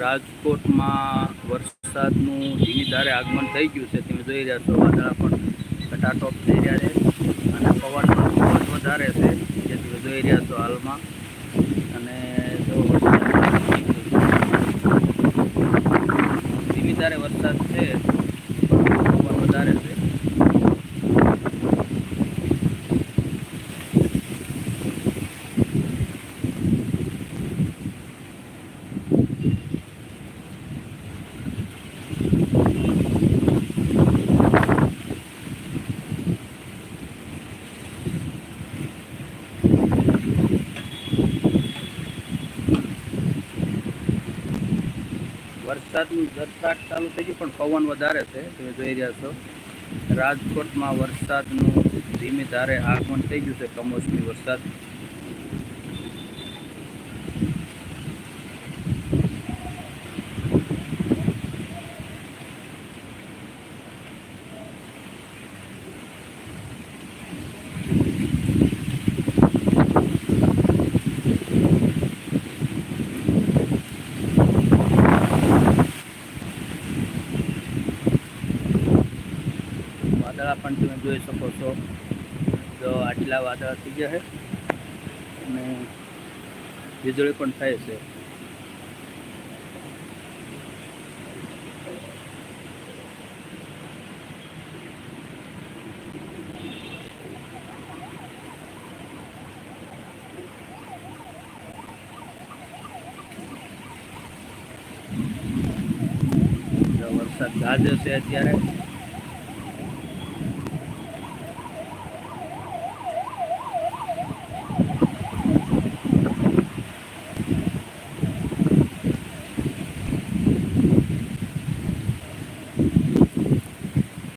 રાજકોટમાં વરસાદનું ધીમી ધારે આગમન થઈ ગયું છે, તમે જોઈ રહ્યા છો, વાદળા પણ ઘટાટોપ થઈ રહ્યા છે અને પવન પણ વધારે છે, જે તમે જોઈ રહ્યા છો હાલમાં. અને જો ધીમી ધારે વરસાદ છે પવન વધારે છે વરસાદનું ઝરસાટ ચાલુ થઈ ગયું પણ પવન વધારે છે, તમે જોઈ રહ્યા છો. રાજકોટમાં વરસાદનું ધીમી ધારે આગમન થઈ ગયું છે, કમોસમી વરસાદ. વાદળા પણ તમે જોઈ શકો છો. જો આટલા વાદળા થઈ ગયા છે. અને વીજળી પણ થાય છે. વરસાદ ગાજે છે અત્યારે.